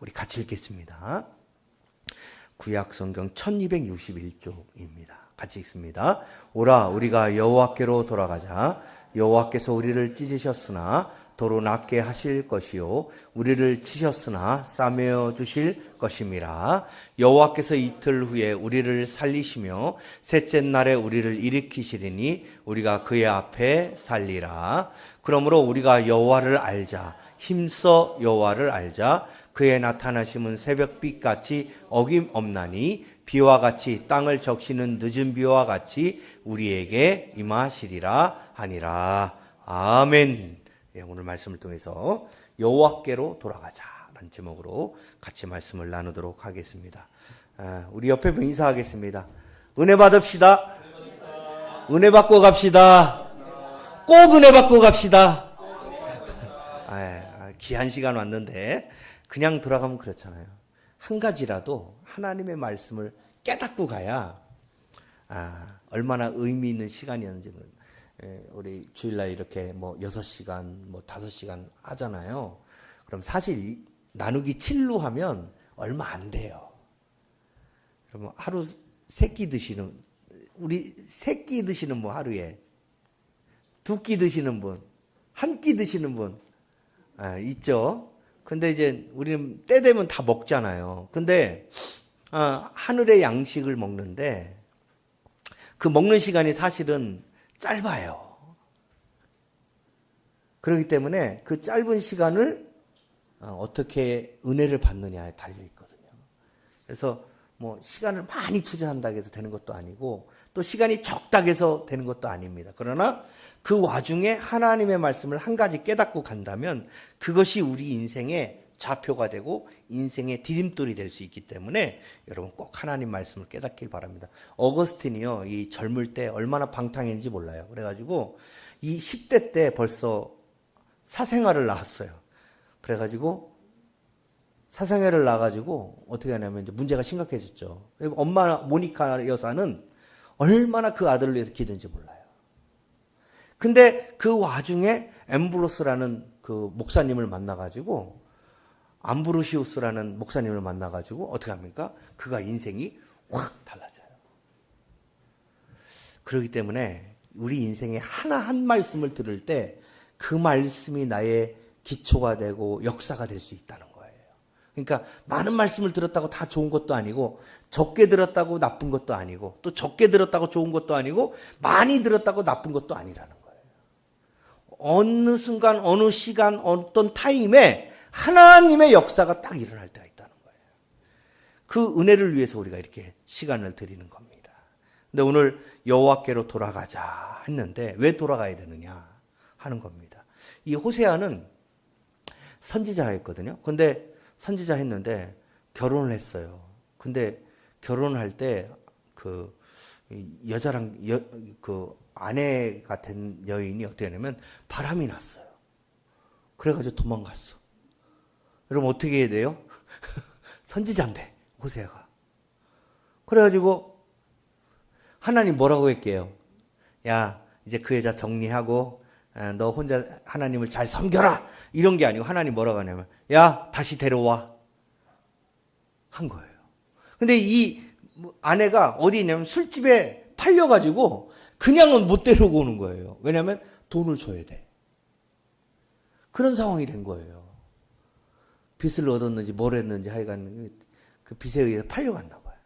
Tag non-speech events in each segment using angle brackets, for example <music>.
우리 같이 읽겠습니다. 구약 성경 1261쪽입니다. 같이 읽습니다. 오라 우리가 여호와께로 돌아가자 여호와께서 우리를 찢으셨으나 도로 낫게 하실 것이요 우리를 치셨으나 싸매어 주실 것임이라 여호와께서 이틀 후에 우리를 살리시며 셋째 날에 우리를 일으키시리니 우리가 그의 앞에 살리라 그러므로 우리가 여호와를 알자 힘써 여호와를 알자 그의 나타나심은 새벽빛 같이 어김없나니 비와 같이 땅을 적시는 늦은 비와 같이 우리에게 임하시리라 하니라 아멘. 예, 오늘 말씀을 통해서 여호와께로 돌아가자라는 제목으로 같이 말씀을 나누도록 하겠습니다. 아, 우리 옆에 분 인사하겠습니다. 은혜 받읍시다. 은혜 받고 갑시다. 꼭 은혜 받고 갑시다. 아, 아, 귀한 시간 왔는데 그냥 돌아가면 그렇잖아요. 한 가지라도 하나님의 말씀을 깨닫고 가야 아, 얼마나 의미 있는 시간이었는지 예, 우리 주일날 이렇게 뭐 6시간, 뭐 5시간 하잖아요. 그럼 사실 이- 나누기 7로 하면 얼마 안 돼요. 그러면 하루 세 끼 드시는 우리 세 끼 드시는 분 하루에 두 끼 드시는 분, 한 끼 드시는 분 아, 있죠. 근데 이제 우리는 때 되면 다 먹잖아요. 근데 아, 하늘의 양식을 먹는데 그 먹는 시간이 사실은 짧아요. 그렇기 때문에 그 짧은 시간을 어, 어떻게 은혜를 받느냐에 달려 있거든요. 그래서 뭐 시간을 많이 투자한다고 해서 되는 것도 아니고 또 시간이 적다고 해서 되는 것도 아닙니다. 그러나 그 와중에 하나님의 말씀을 한 가지 깨닫고 간다면 그것이 우리 인생의 좌표가 되고 인생의 디딤돌이 될 수 있기 때문에 여러분 꼭 하나님 말씀을 깨닫길 바랍니다. 어거스틴이요, 이 젊을 때 얼마나 방탕했는지 몰라요. 그래가지고 이 10대 때 벌써 사생활을 낳았어요. 그래가지고 사생활을 낳아가지고 어떻게 하냐면 이제 문제가 심각해졌죠. 엄마 모니카 여사는 얼마나 그 아들을 위해서 기도했는지 몰라요. 근데 그 와중에 엠브로스라는 그 목사님을 만나가지고 암브로시우스라는 목사님을 만나가지고 어떻게 합니까? 그가 인생이 확 달라져요. 그렇기 때문에 우리 인생에 하나 한 말씀을 들을 때 그 말씀이 나의 기초가 되고 역사가 될 수 있다는 거예요. 그러니까 많은 말씀을 들었다고 다 좋은 것도 아니고 적게 들었다고 나쁜 것도 아니고 또 적게 들었다고 좋은 것도 아니고 많이 들었다고 나쁜 것도 아니라는 거예요. 어느 순간 어느 시간 어떤 타임에 하나님의 역사가 딱 일어날 때가 있다는 거예요. 그 은혜를 위해서 우리가 이렇게 시간을 드리는 겁니다. 근데 오늘 여호와께로 돌아가자 했는데 왜 돌아가야 되느냐 하는 겁니다. 이 호세아는 선지자였거든요. 근데 선지자 했는데 결혼을 했어요. 근데 결혼할 때 그 여자랑 여, 그 아내가 된 여인이 어떻게 하냐면 바람이 났어요. 그래가지고 도망갔어. 여러분 어떻게 해야 돼요? <laughs> 선지자인데 호세아가. 그래가지고 하나님 뭐라고 할게요? 야 이제 그 여자 정리하고 어, 너 혼자 하나님을 잘 섬겨라 이런 게 아니고 하나님 뭐라고 하냐면 야 다시 데려와 한 거예요. 근데 이 아내가 어디 있냐면 술집에 팔려가지고 그냥은 못 데리고 오는 거예요. 왜냐하면 돈을 줘야 돼. 그런 상황이 된 거예요. 빚을 얻었는지 뭘 했는지 하여간 그 빚에 의해서 팔려갔나 봐요.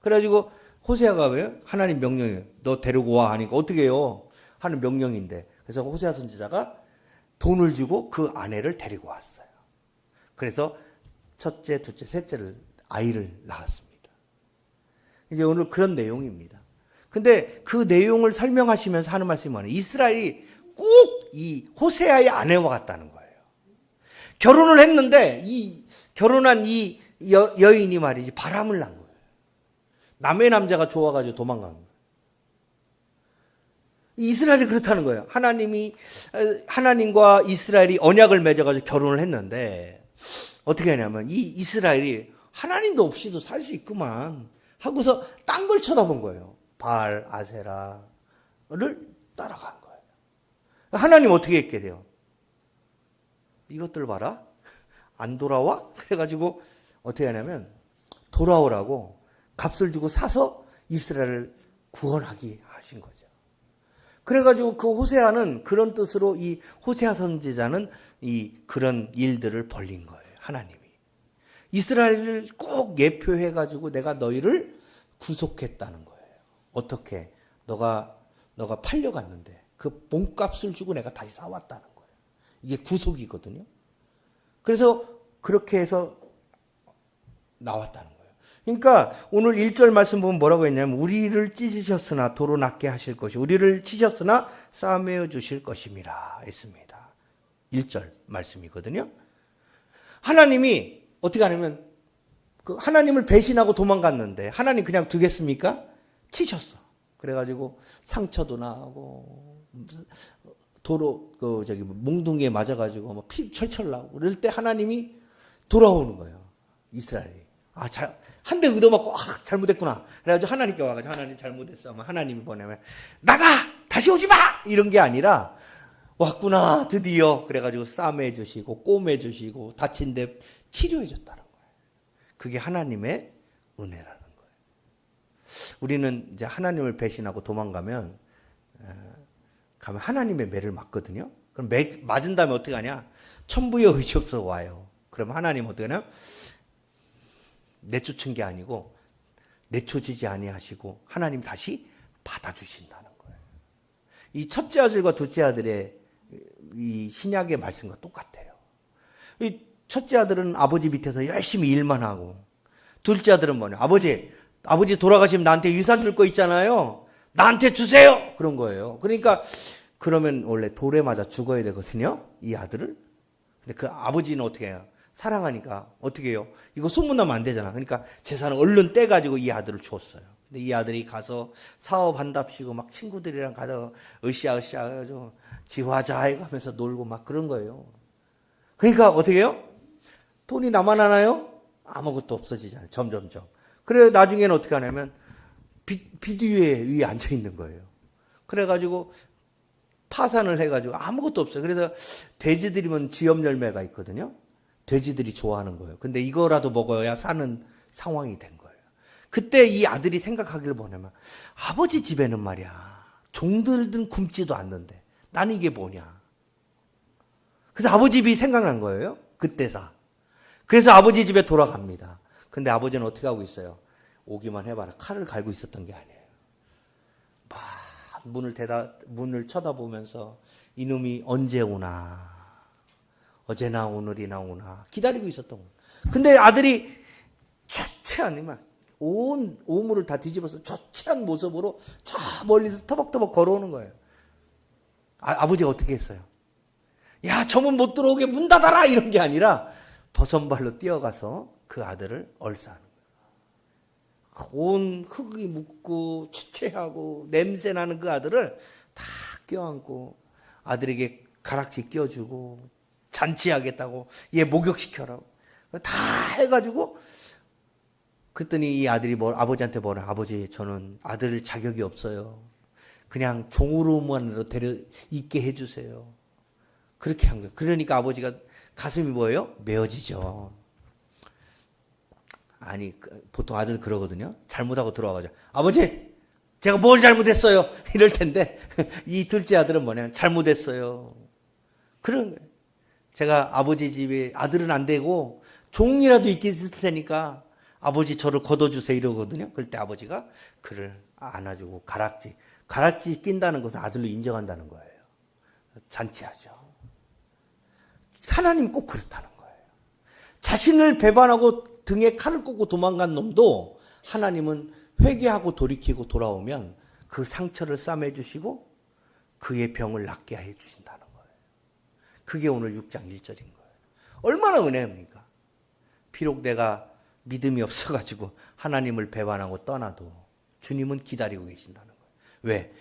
그래가지고 호세아가 왜 하나님 명령이에요. 너 데리고 와 하니까 어떻게 해요? 하는 명령인데 그래서 호세아 선지자가 돈을 주고 그 아내를 데리고 왔어요. 그래서 첫째, 둘째, 셋째를 아이를 낳았습니다. 이제 오늘 그런 내용입니다. 근데 그 내용을 설명하시면서 하는 말씀이 뭐냐? 이스라엘이 꼭 이 호세아의 아내와 같다는 거예요. 결혼을 했는데 이 결혼한 이 여, 여인이 말이지 바람을 난 거예요. 남의 남자가 좋아가지고 도망간 거예요. 이스라엘이 그렇다는 거예요. 하나님이 어, 하나님과 이스라엘이 언약을 맺어가지고 결혼을 했는데 어떻게 하냐면 이 이스라엘이 하나님도 없이도 살 수 있구만 하고서 딴 걸 쳐다본 거예요. 바알 아세라를 따라간 거예요. 하나님 어떻게 했게 돼요? 이것들 봐라. 안 돌아와? 그래가지고 어떻게 하냐면 돌아오라고 값을 주고 사서 이스라엘을 구원하게 하신 거죠. 그래가지고 그 호세아는 그런 뜻으로 이 호세아 선지자는 이 그런 일들을 벌린 거예요. 하나님이. 이스라엘을 꼭 예표해가지고 내가 너희를 구속했다는 거예요. 어떻게? 너가, 너가 팔려갔는데 그 몸값을 주고 내가 다시 사왔다는 거예요. 이게 구속이거든요. 그래서 그렇게 해서 나왔다는 거예요. 그러니까 오늘 1절 말씀 보면 뭐라고 했냐면 우리를 찢으셨으나 도로 낫게 하실 것이 우리를 치셨으나 싸매어 주실 것임이라 했습니다. 1절 말씀이거든요. 하나님이 어떻게 하냐면 그 하나님을 배신하고 도망갔는데 하나님 그냥 두겠습니까? 치셨어. 그래가지고 상처도 나고 도로 그 저기 몽둥이에 맞아가지고 뭐피 철철 나고 그럴 때 하나님이 돌아오는 거예요. 이스라엘이. 아, 잘, 한 대 얻어맞고, 아, 잘못했구나. 그래가지고 하나님께 와가지고, 하나님 잘못했어. 하면 하나님이 보내면, 나가! 다시 오지 마! 이런 게 아니라, 왔구나, 드디어. 그래가지고 싸매주시고, 꼬매주시고, 다친 데 치료해줬다는 거예요. 그게 하나님의 은혜라는. 우리는 이제 하나님을 배신하고 도망가면, 어, 가면 하나님의 매를 맞거든요. 그럼 매, 맞은 다음에 어떻게 하냐? 천부의 의지 없어 와요. 그럼 하나님 어떻게 하냐? 내쫓은 게 아니고 내쫓이지 아니하시고 하나님 다시 받아주신다는 거예요. 이 첫째 아들과 둘째 아들의 이 신약의 말씀과 똑같아요. 이 첫째 아들은 아버지 밑에서 열심히 일만 하고 둘째 아들은 뭐냐? 아버지, 아버지 돌아가시면 나한테 유산 줄 거 있잖아요. 나한테 주세요. 그런 거예요. 그러니까 그러면 원래 돌에 맞아 죽어야 되거든요. 이 아들을. 근데 그 아버지는 어떻게 해요? 사랑하니까 어떻게 해요? 이거 소문나면 안 되잖아. 그러니까 재산을 얼른 떼가지고 이 아들을 줬어요. 근데 이 아들이 가서 사업한답시고 막 친구들이랑 가서 으쌰으쌰 해가지고 지화자 해가면서 놀고 막 그런 거예요. 그러니까 어떻게 해요? 돈이 하나요? 아무것도 없어지잖아요. 점점점. 그래 나중에는 어떻게 하냐면 비, 비디오에 위에 앉아 있는 거예요. 그래가지고 파산을 해가지고 아무것도 없어요. 그래서 돼지들이면 지엽 열매가 있거든요. 돼지들이 좋아하는 거예요. 근데 이거라도 먹어야 사는 상황이 된 거예요. 그때 이 아들이 생각하기를 뭐냐면 아버지 집에는 말이야 종들든 굶지도 않는데 나는 이게 뭐냐. 그래서 아버지 집이 생각난 거예요. 그때사. 그래서 아버지 집에 돌아갑니다. 근데 아버지는 어떻게 하고 있어요? 오기만 해봐라. 칼을 갈고 있었던 게 아니에요. 막 문을 대다 문을 쳐다보면서 이놈이 언제 오나 어제나 오늘이나 오나 기다리고 있었던 거예요. 근데 아들이 초췌한 막온 오물을 다 뒤집어서 초췌한 모습으로 저 멀리서 터벅터벅 걸어오는 거예요. 아, 아버지가 어떻게 했어요? 야, 저문 못 들어오게 문 닫아라! 이런 게 아니라 버선발로 뛰어가서 그 아들을 얼싸는 거예요. 온 흙이 묻고 초췌하고 냄새 나는 그 아들을 다 껴안고 아들에게 가락지 껴주고 잔치하겠다고 얘 목욕시켜라고 다 해가지고 그랬더니 이 아들이 뭐 아버지한테 뭐라 아버지 저는 아들 자격이 없어요. 그냥 종으로만으로 데려 있게 해주세요. 그렇게 한 거예요. 그러니까 아버지가 가슴이 뭐예요? 메어지죠. 아니 그, 보통 아들 그러거든요. 잘못하고 들어와가지고 아버지 제가 뭘 잘못했어요? <laughs> 이럴 텐데 <laughs> 이 둘째 아들은 뭐냐면 잘못했어요. 그런. 제가 아버지 집에 아들은 안 되고 종이라도 있게 있을 테니까 아버지 저를 걷어주세요 이러거든요. 그럴 때 아버지가 그를 안아주고 가락지 가락지 낀다는 것은 아들로 인정한다는 거예요. 잔치하죠. 하나님 꼭 그렇다는 거예요. 자신을 배반하고 등에 칼을 꽂고 도망간 놈도 하나님은 회개하고 돌이키고 돌아오면 그 상처를 싸매 주시고 그의 병을 낫게 해 주신다는 거예요. 그게 오늘 6장 1절인 거예요. 얼마나 은혜입니까? 비록 내가 믿음이 없어 가지고 하나님을 배반하고 떠나도 주님은 기다리고 계신다는 거예요. 왜?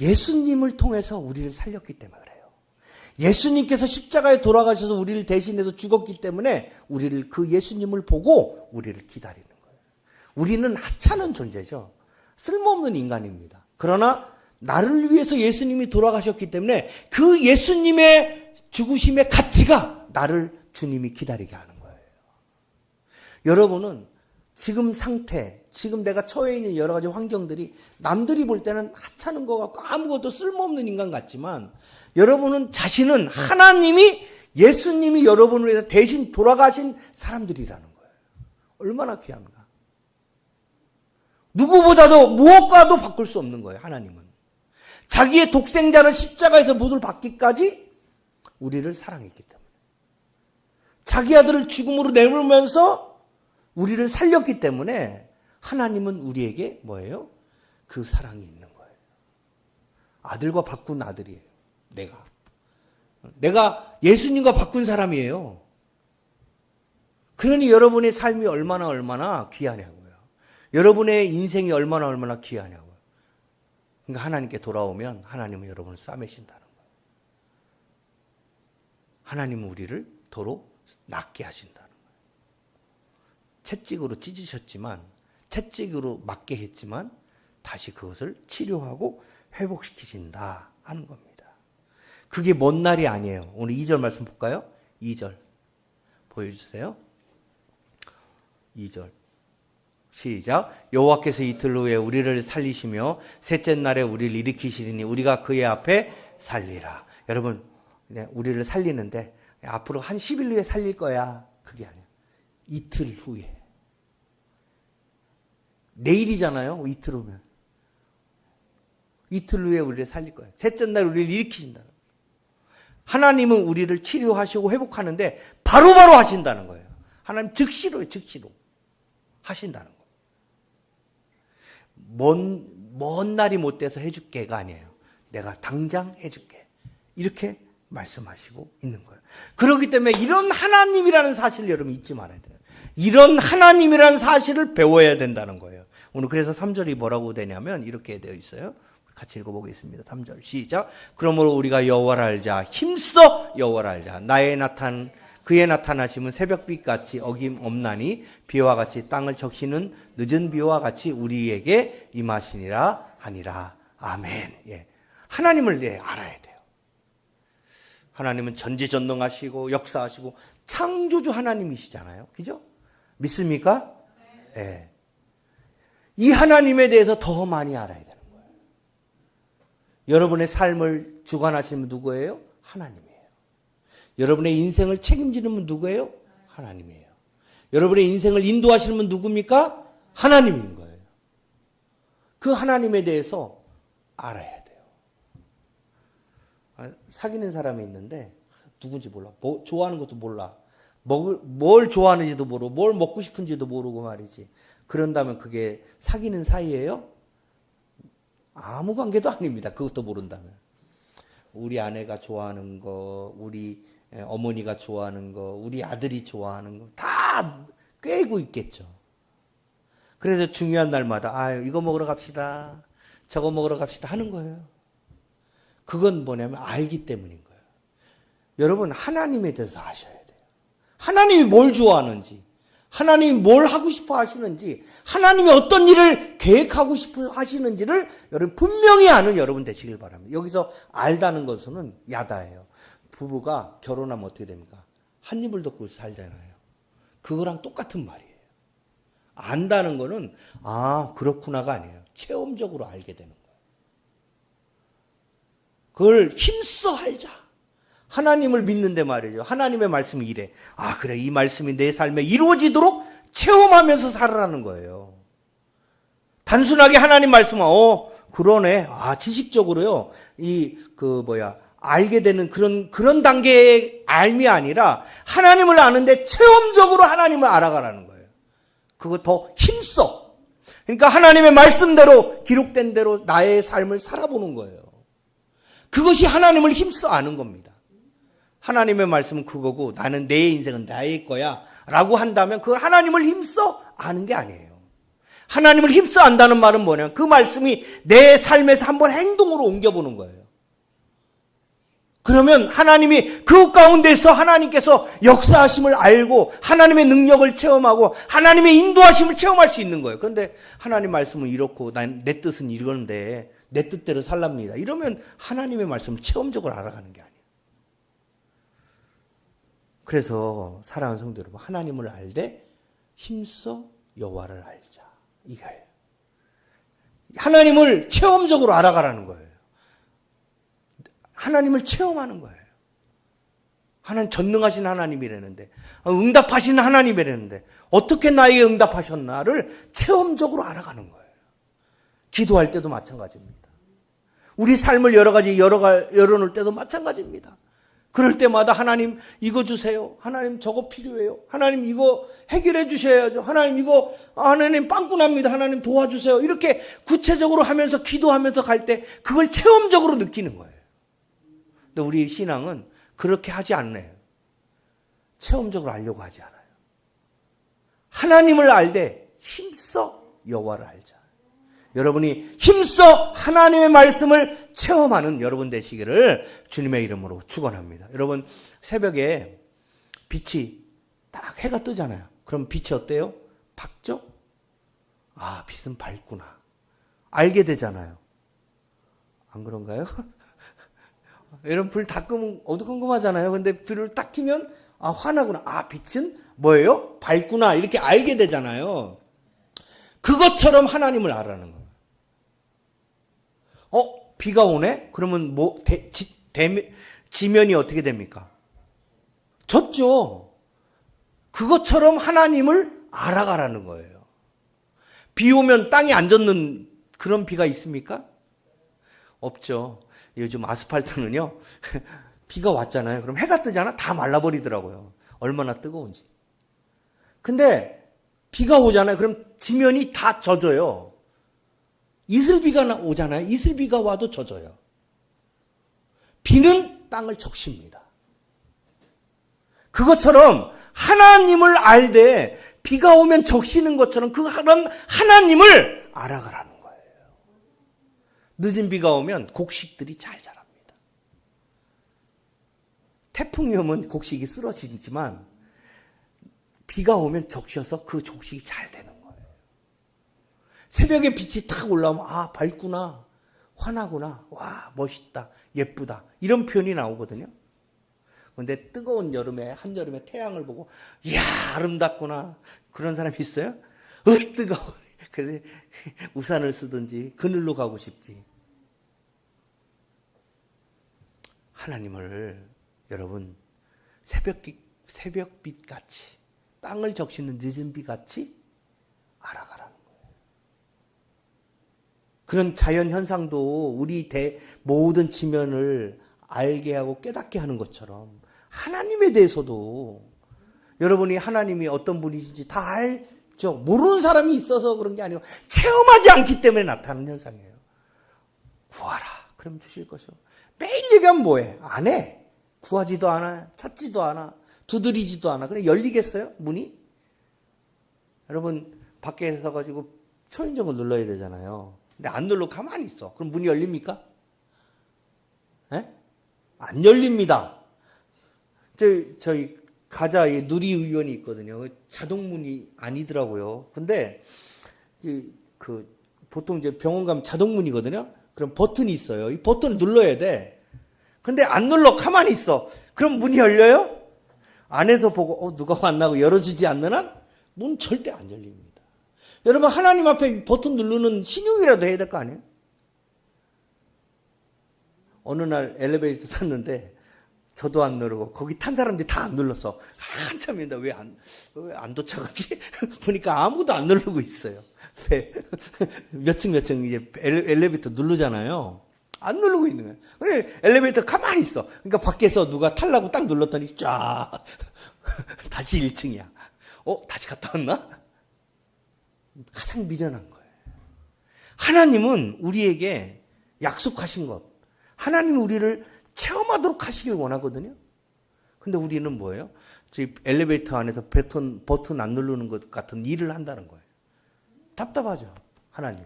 예수님을 통해서 우리를 살렸기 때문에 그래요. 예수님께서 십자가에 돌아가셔서 우리를 대신해서 죽었기 때문에 우리를 그 예수님을 보고 우리를 기다리는 거예요. 우리는 하찮은 존재죠. 쓸모없는 인간입니다. 그러나 나를 위해서 예수님이 돌아가셨기 때문에 그 예수님의 죽으심의 가치가 나를 주님이 기다리게 하는 거예요. 여러분은 지금 상태, 지금 내가 처해 있는 여러 가지 환경들이 남들이 볼 때는 하찮은 것 같고 아무것도 쓸모없는 인간 같지만 여러분은 자신은 하나님이 예수님이 여러분을 위해서 대신 돌아가신 사람들이라는 거예요. 얼마나 귀합니까? 누구보다도 무엇과도 바꿀 수 없는 거예요, 하나님은. 자기의 독생자를 십자가에서 못을 받기까지 우리를 사랑했기 때문에. 자기 아들을 죽음으로 내몰면서 우리를 살렸기 때문에 하나님은 우리에게 뭐예요? 그 사랑이 있는 거예요. 아들과 바꾼 아들이에요. 내가. 내가 예수님과 바꾼 사람이에요. 그러니 여러분의 삶이 얼마나 얼마나 귀하냐고요. 여러분의 인생이 얼마나 얼마나 귀하냐고요. 그러니까 하나님께 돌아오면 하나님은 여러분을 싸매신다는 거예요. 하나님은 우리를 도로 낫게 하신다는 거예요. 채찍으로 찢으셨지만 채찍으로 맞게 했지만 다시 그것을 치료하고 회복시키신다 하는 겁니다. 그게 먼 날이 아니에요. 오늘 2절 말씀 볼까요? 2절 보여주세요. 2절 시작 여호와께서 이틀 후에 우리를 살리시며 셋째 날에 우리를 일으키시리니 우리가 그의 앞에 살리라. 여러분 네, 우리를 살리는데 앞으로 한 10일 후에 살릴 거야. 그게 아니야. 이틀 후에. 내일이잖아요. 이틀 후면. 이틀 후에 우리를 살릴 거예요. 셋째 날 우리를 일으키신다. 하나님은 우리를 치료하시고 회복하는데 바로바로 바로 하신다는 거예요. 하나님 즉시로요, 즉시로. 하신다는 거예요. 먼, 먼 날이 못 돼서 해줄게가 아니에요. 내가 당장 해줄게. 이렇게 말씀하시고 있는 거예요. 그렇기 때문에 이런 하나님이라는 사실을 여러분 잊지 말아야 돼요. 이런 하나님이라는 사실을 배워야 된다는 거예요. 오늘 그래서 3절이 뭐라고 되냐면 이렇게 되어 있어요. 같이 읽어보겠습니다. 3절 시작. 그러므로 우리가 여호와를 알자. 힘써 여호와를 알자. 나의 나타난 그의 나타나심은 새벽빛 같이 어김 없나니 비와 같이 땅을 적시는 늦은 비와 같이 우리에게 임하시니라 하니라. 아멘. 예. 하나님을 예, 알아야 돼요. 하나님은 전지전능하시고 역사하시고 창조주 하나님이시잖아요. 그죠? 믿습니까? 예. 이 하나님에 대해서 더 많이 알아야 거예요. 여러분의 삶을 주관하시는 분 누구예요? 하나님이에요. 여러분의 인생을 책임지는 분 누구예요? 하나님이에요. 여러분의 인생을 인도하시는 분 누굽니까? 하나님인 거예요. 그 하나님에 대해서 알아야 돼요. 아, 사귀는 사람이 있는데 누군지 몰라. 뭐, 좋아하는 것도 몰라. 먹을, 뭘 좋아하는지도 모르고 뭘 먹고 싶은지도 모르고 말이지. 그런다면 그게 사귀는 사이예요? 아무 관계도 아닙니다. 그것도 모른다면. 우리 아내가 좋아하는 거, 우리 어머니가 좋아하는 거, 우리 아들이 좋아하는 거, 다 꿰고 있겠죠. 그래서 중요한 날마다, 아 이거 먹으러 갑시다. 저거 먹으러 갑시다. 하는 거예요. 그건 뭐냐면 알기 때문인 거예요. 여러분, 하나님에 대해서 아셔야 돼요. 하나님이 뭘 좋아하는지, 하나님이 뭘 하고 싶어 하시는지, 하나님이 어떤 일을 계획하고 싶어 하시는지를 여러분 분명히 아는 여러분 되시길 바랍니다. 여기서 알다는 것은 야다예요. 부부가 결혼하면 어떻게 됩니까? 한 입을 덮고 살잖아요. 그거랑 똑같은 말이에요. 안다는 거는, 아, 그렇구나가 아니에요. 체험적으로 알게 되는 거예요. 그걸 힘써 알자. 하나님을 믿는데 말이죠. 하나님의 말씀이 이래. 아, 그래. 이 말씀이 내 삶에 이루어지도록 체험하면서 살아라는 거예요. 단순하게 하나님 말씀은, 어, 그러네. 아, 지식적으로요. 이, 그, 뭐야. 알게 되는 그런, 그런 단계의 알미 아니라 하나님을 아는데 체험적으로 하나님을 알아가라는 거예요. 그거 더 힘써. 그러니까 하나님의 말씀대로 기록된 대로 나의 삶을 살아보는 거예요. 그것이 하나님을 힘써 아는 겁니다. 하나님의 말씀은 그거고 나는 내 인생은 나의 거야 라고 한다면 그 하나님을 힘써 아는 게 아니에요. 하나님을 힘써 안다는 말은 뭐냐면 그 말씀이 내 삶에서 한번 행동으로 옮겨보는 거예요. 그러면 하나님이 그 가운데서 하나님께서 역사하심을 알고 하나님의 능력을 체험하고 하나님의 인도하심을 체험할 수 있는 거예요. 그런데 하나님 말씀은 이렇고 난 내 뜻은 이건데 내 뜻대로 살랍니다. 이러면 하나님의 말씀을 체험적으로 알아가는 게 아니에요. 그래서 사랑하는 성도 여러분, 하나님을 알되 힘써 여호와를 알자. 이거예요. 하나님을 체험적으로 알아가라는 거예요. 하나님을 체험하는 거예요. 하나님 전능하신 하나님이라는데 아, 응답하신 하나님이라는데 어떻게 나에게 응답하셨나를 체험적으로 알아가는 거예요. 기도할 때도 마찬가지입니다. 우리 삶을 여러 가지 열어가, 열어놓을 때도 마찬가지입니다. 그럴 때마다 하나님 이거 주세요. 하나님 저거 필요해요. 하나님 이거 해결해 주셔야죠. 하나님 이거 아, 하나님 빵꾸납니다. 하나님 도와주세요. 이렇게 구체적으로 하면서 기도하면서 갈 때 그걸 체험적으로 느끼는 거예요. 근데 우리 신앙은 그렇게 하지 않네요. 체험적으로 알려고 하지 않아요. 하나님을 알되 힘써 여호와를 알자. 여러분이 힘써 하나님의 말씀을 체험하는 여러분 되시기를 주님의 이름으로 축원합니다. 여러분 새벽에 빛이 딱 해가 뜨잖아요. 그럼 빛이 어때요? 밝죠? 아, 빛은 밝구나. 알게 되잖아요. 안 그런가요? <laughs> 여러분 불다 끄면 어두컴컴하잖아요. 근데 불을 딱 켜면 아 환하구나. 아 빛은 뭐예요? 밝구나. 이렇게 알게 되잖아요. 그것처럼 하나님을 알아는 거예요. 어 비가 오네? 그러면 뭐 대, 지, 대, 지면이 어떻게 됩니까? 졌죠. 그것처럼 하나님을 알아가라는 거예요. 비 오면 땅이 안 젖는 그런 비가 있습니까? 없죠. 요즘 아스팔트는요, <laughs> 비가 왔잖아요. 그럼 해가 뜨잖아? 다 말라버리더라고요. 얼마나 뜨거운지. 근데 비가 오잖아요. 그럼 지면이 다 젖어요. 이슬비가 나- 오잖아요. 이슬비가 와도 젖어요. 비는 땅을 적십니다. 그것처럼 하나님을 알되 비가 오면 적시는 것처럼 그 하나- 하나님을 알아가라는 거예요. 늦은 비가 오면 곡식들이 잘 자랍니다. 태풍이 오면 곡식이 쓰러지지만 비가 오면 적셔서 그 곡식이 잘 되는 거예요. 새벽에 빛이 탁 올라오면 아 밝구나 환하구나 와 멋있다 예쁘다 이런 표현이 나오거든요. 근데 뜨거운 여름에 한여름에 태양을 보고 이야 아름답구나 그런 사람이 있어요? 으 뜨거워 <laughs> 그래 우산을 쓰든지 그늘로 가고 싶지. 하나님을 여러분 새벽빛 새벽빛 같이 땅을 적시는 늦은 비 같이 알아가라는 거예요. 그런 자연 현상도 우리 대 모든 지면을 알게 하고 깨닫게 하는 것처럼 하나님에 대해서도 여러분이 하나님이 어떤 분이신지 다 알죠. 모르는 사람이 있어서 그런 게 아니고 체험하지 않기 때문에 나타나는 현상이에요. 구하라. 그럼 주실 것이요. 매일 얘기하면 뭐해? 안 해. 구하지도 않아. 찾지도 않아. 두드리지도 않아. 그래 열리겠어요? 문이? 여러분 밖에 서가지고 초인종을 눌러야 되잖아요. 근데 안 누르고 가만히 있어. 그럼 문이 열립니까? 에? 안 열립니다. 저, 저희 가자 이 누리 의원이 있거든요. 그 자동문이 아니더라고요. 근데 이, 그 보통 이제 병원 가면 자동문이거든요. 그럼 버튼이 있어요. 이 버튼을 눌러야 돼. 근데 안 눌러 가만히 있어. 그럼 문이 열려요? 안에서 보고 어 누가 왔나고 열어주지 않는 한 문 절대 안 열립니다. 여러분 하나님 앞에 버튼 누르는 신용이라도 해야 될 거 아니에요? 어느 날 엘리베이터 탔는데 저도 안 누르고 거기 탄 사람들이 다 안 눌렀어. 한참인데 왜 안 왜 안 도착하지? <laughs> 보니까 아무도 안 누르고 있어요. <laughs> 몇 층 몇 층 이제 엘- 엘리베이터 누르잖아요. 안 누르고 있는 거예요. 그래 엘리베이터 가만히 있어. 그러니까 밖에서 누가 탈라고 딱 눌렀더니 쫙 <laughs> 다시 1층이야. 어 다시 갔다 왔나? 가장 미련한 거예요. 하나님은 우리에게 약속하신 것, 하나님 우리를 체험하도록 하시길 원하거든요. 근데 우리는 뭐예요? 저희 엘리베이터 안에서 버튼, 버튼 안 누르는 것 같은 일을 한다는 거예요. 답답하죠, 하나님.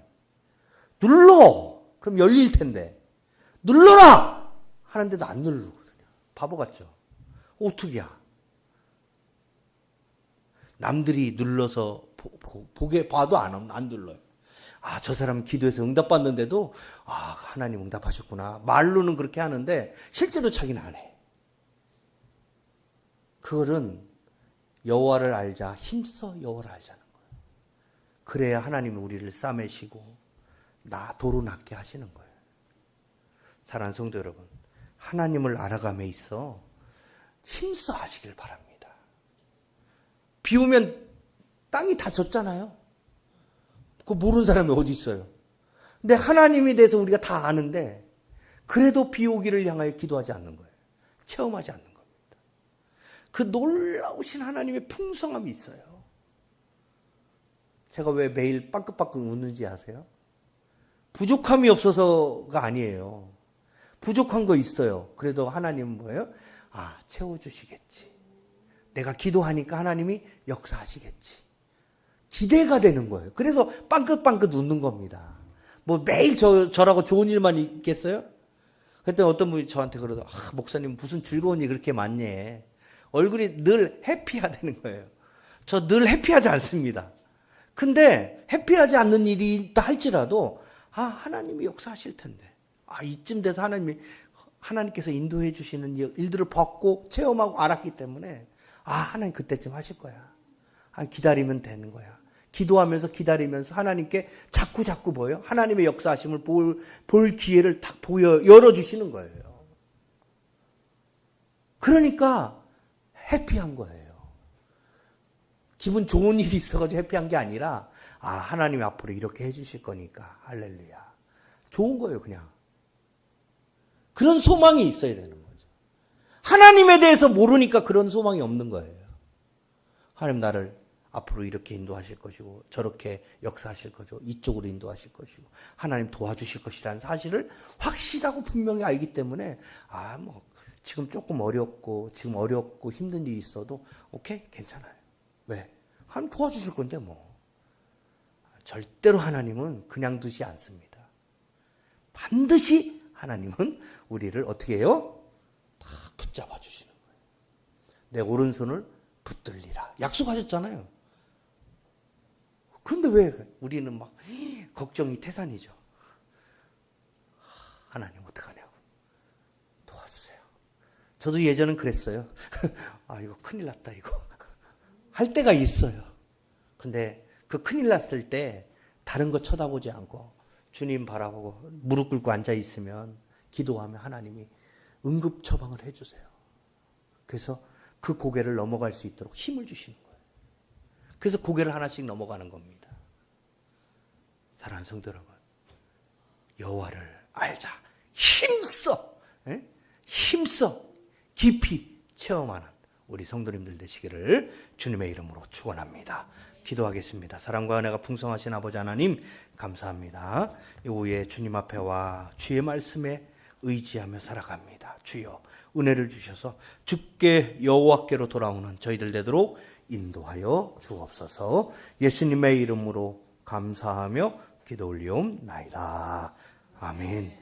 눌러! 그럼 열릴 텐데. 눌러라! 하는데도 안 누르거든요. 바보 같죠? 어떻게야? 남들이 눌러서 보, 게 봐도 안, 안 눌러요. 아, 저 사람 기도해서 응답받는데도, 아, 하나님 응답하셨구나. 말로는 그렇게 하는데, 실제로 자기는 안 해. 그거는 여호와를 알자. 힘써 여호와를 알자는 거예요. 그래야 하나님이 우리를 싸매시고 나 도로 낫게 하시는 거예요. 사랑하는 성도 여러분, 하나님을 알아감에 있어 힘써 하시길 바랍니다. 비 오면 땅이 다 젖잖아요. 그 모르는 사람이 어디 있어요? 근데 하나님에 대해서 우리가 다 아는데 그래도 비 오기를 향하여 기도하지 않는 거예요. 체험하지 않는 겁니다. 그 놀라우신 하나님의 풍성함이 있어요. 제가 왜 매일 빵긋빵긋 웃는지 아세요? 부족함이 없어서가 아니에요. 부족한 거 있어요. 그래도 하나님은 뭐예요? 아, 채워주시겠지. 내가 기도하니까 하나님이 역사하시겠지. 기대가 되는 거예요. 그래서 빵긋빵긋 웃는 겁니다. 뭐 매일 저, 저라고 좋은 일만 있겠어요? 그때 어떤 분이 저한테 그러더, 아, 목사님 무슨 즐거운 일 그렇게 많니? 얼굴이 늘 해피하다는 거예요. 저 늘 해피하지 않습니다. 근데 해피하지 않는 일이 있다 할지라도, 아, 하나님이 역사하실 텐데. 아, 이쯤 돼서 하나님이, 하나님께서 인도해 주시는 일들을 받고 체험하고 알았기 때문에, 아, 하나님 그때쯤 하실 거야. 아, 기다리면 되는 거야. 기도하면서 기다리면서 하나님께 자꾸 자꾸 보여. 하나님의 역사하심을 볼, 볼 기회를 딱 보여, 열어주시는 거예요. 그러니까 해피한 거예요. 기분 좋은 일이 있어가지고 해피한 게 아니라, 아, 하나님 앞으로 이렇게 해주실 거니까, 할렐루야. 좋은 거예요, 그냥. 그런 소망이 있어야 되는 거죠. 하나님에 대해서 모르니까 그런 소망이 없는 거예요. 하나님 나를 앞으로 이렇게 인도하실 것이고 저렇게 역사하실 거죠. 이쪽으로 인도하실 것이고 하나님 도와주실 것이라는 사실을 확실하고 분명히 알기 때문에 아 뭐 지금 조금 어렵고 지금 어렵고 힘든 일이 있어도 오케이 괜찮아요. 왜? 하나님 도와주실 건데 뭐 절대로 하나님은 그냥 두지 않습니다. 반드시 하나님은 우리를 어떻게 해요? 다 붙잡아 주시는 거예요. 내 오른손을 붙들리라. 약속하셨잖아요. 근데 왜 우리는 막 걱정이 태산이죠. 하나님 어떡하냐고. 도와주세요. 저도 예전엔 그랬어요. <laughs> 아, 이거 큰일 났다, 이거. <laughs> 할 때가 있어요. 근데 그 큰일 났을 때 다른 거 쳐다보지 않고 주님 바라보고 무릎 꿇고 앉아 있으면 기도하면 하나님이 응급 처방을 해주세요. 그래서 그 고개를 넘어갈 수 있도록 힘을 주시는 거예요. 그래서 고개를 하나씩 넘어가는 겁니다. 사랑하는 성도 여러분, 여호와를 알자. 힘써, 에? 힘써 깊이 체험하는 우리 성도님들 되시기를 주님의 이름으로 축원합니다. 기도하겠습니다. 사랑과 은혜가 풍성하신 아버지 하나님 감사합니다. 이후에 주님 앞에 와 주의 말씀에 의지하며 살아갑니다. 주여 은혜를 주셔서 주께 여호와께로 돌아오는 저희들 되도록 인도하여 주옵소서. 예수님의 이름으로 감사하며 기도 올리옵나이다. 아멘.